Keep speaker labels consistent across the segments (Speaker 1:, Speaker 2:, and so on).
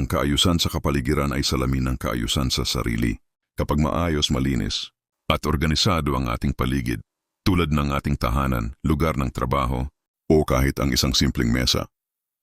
Speaker 1: Ang kaayusan sa kapaligiran ay salamin ng kaayusan sa sarili. Kapag maayos, malinis, at organisado ang ating paligid, tulad ng ating tahanan, lugar ng trabaho, o kahit ang isang simpleng mesa,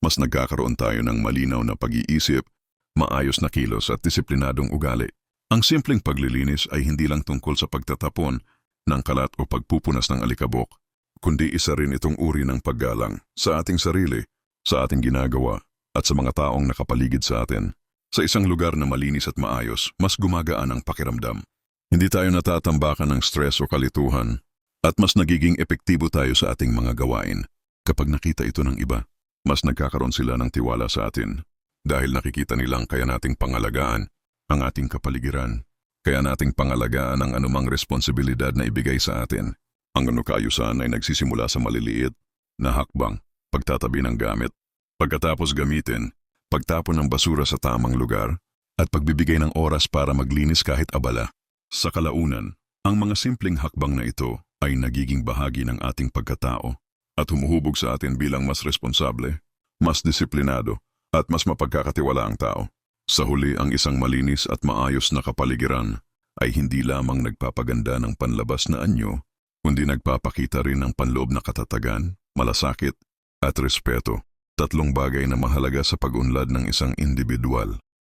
Speaker 1: mas nagkakaroon tayo ng malinaw na pag-iisip, maayos na kilos at disiplinadong ugali. Ang simpleng paglilinis ay hindi lang tungkol sa pagtatapon ng kalat o pagpupunas ng alikabok, kundi isa rin itong uri ng paggalang sa ating sarili, sa ating ginagawa, at sa mga taong nakapaligid sa atin. Sa isang lugar na malinis at maayos, mas gumagaan ang pakiramdam. Hindi tayo natatambakan ng stress o kalituhan, at mas nagiging epektibo tayo sa ating mga gawain. Kapag nakita ito ng iba, mas nagkakaroon sila ng tiwala sa atin dahil nakikita nilang kaya nating pangalagaan ang ating kapaligiran, kaya nating pangalagaan ang anumang responsibilidad na ibigay sa atin. Ang anukayusan ay nagsisimula sa maliliit na hakbang, pagtatabi ng gamit, pagkatapos gamitin, pagtapon ng basura sa tamang lugar, at pagbibigay ng oras para maglinis kahit abala. Sa kalaunan, ang mga simpleng hakbang na ito ay nagiging bahagi ng ating pagkatao at humuhubog sa atin bilang mas responsable, mas disiplinado, at mas mapagkakatiwala ang tao. Sa huli, ang isang malinis at maayos na kapaligiran ay hindi lamang nagpapaganda ng panlabas na anyo, kundi nagpapakita rin ng panloob na katatagan, malasakit, at respeto. Tatlong bagay na mahalaga sa pag-unlad ng isang individual.